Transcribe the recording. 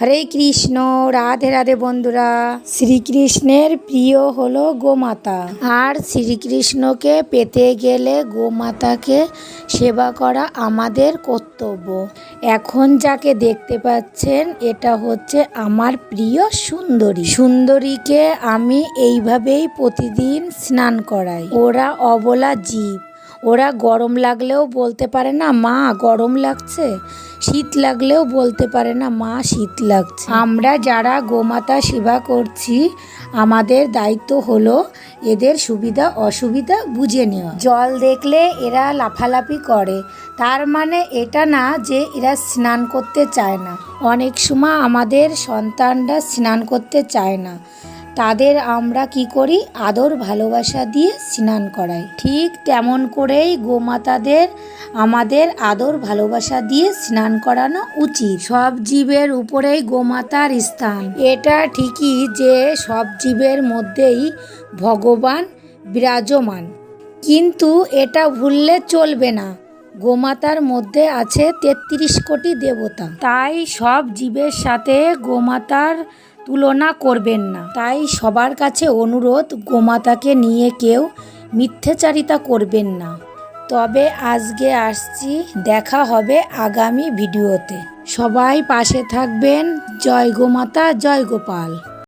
হরে কৃষ্ণ, রাধে রাধে বন্ধুরা। শ্রীকৃষ্ণের প্রিয় হলো গোমাতা। আর শ্রীকৃষ্ণকে পেতে গেলে গোমাতাকে সেবা করা আমাদের কর্তব্য। এখন যাকে দেখতে পাচ্ছেন, এটা হচ্ছে আমার প্রিয় সুন্দরী। সুন্দরীকে আমি এইভাবেই প্রতিদিন স্নান করাই। ওরা অবলা জীব। ওরা গরম লাগলেও বলতে পারে না, মা, গরম লাগছে। শীত লাগলেও বলতে পারে না, মা, শীত লাগছে। আমরা যারা গোমাতা সেবা করছি, আমাদের দায়িত্ব হলো এদের সুবিধা, অসুবিধা বুঝে নেওয়া। জল দেখলে এরা লাফালাফি করে, তার মানে এটা না যে এরা স্নান করতে চায় না। অনেক সময় আমাদের সন্তানরা স্নান করতে চায় না। তাদের আমরা কি করি? আদর, ভালোবাসা দিয়ে স্নান করাই। ঠিক তেমন করেই গোমাতাদের আমাদের আদর, ভালোবাসা দিয়ে স্নান করানো উচিত। সব জীবের উপরেই গোমাতার স্থান। এটা ঠিকই যে সব জীবের মধ্যেই ভগবান বিরাজমান। কিন্তু এটা ভুললে চলবে না। গোমাতার মধ্যে আছে তেত্রিশ কোটি দেবতা। তাই সব জীবের সাথে গোমাতার তুলনা করবেন না। তাই সবার কাছে অনুরোধ, গোমাতাকে নিয়ে কেউ মিথ্যাচারিতা করবেন না। তবে আজকে আসছি, দেখা হবে আগামী ভিডিওতে। সবাই পাশে থাকবেন। জয় গোমাতা, জয় গোপাল।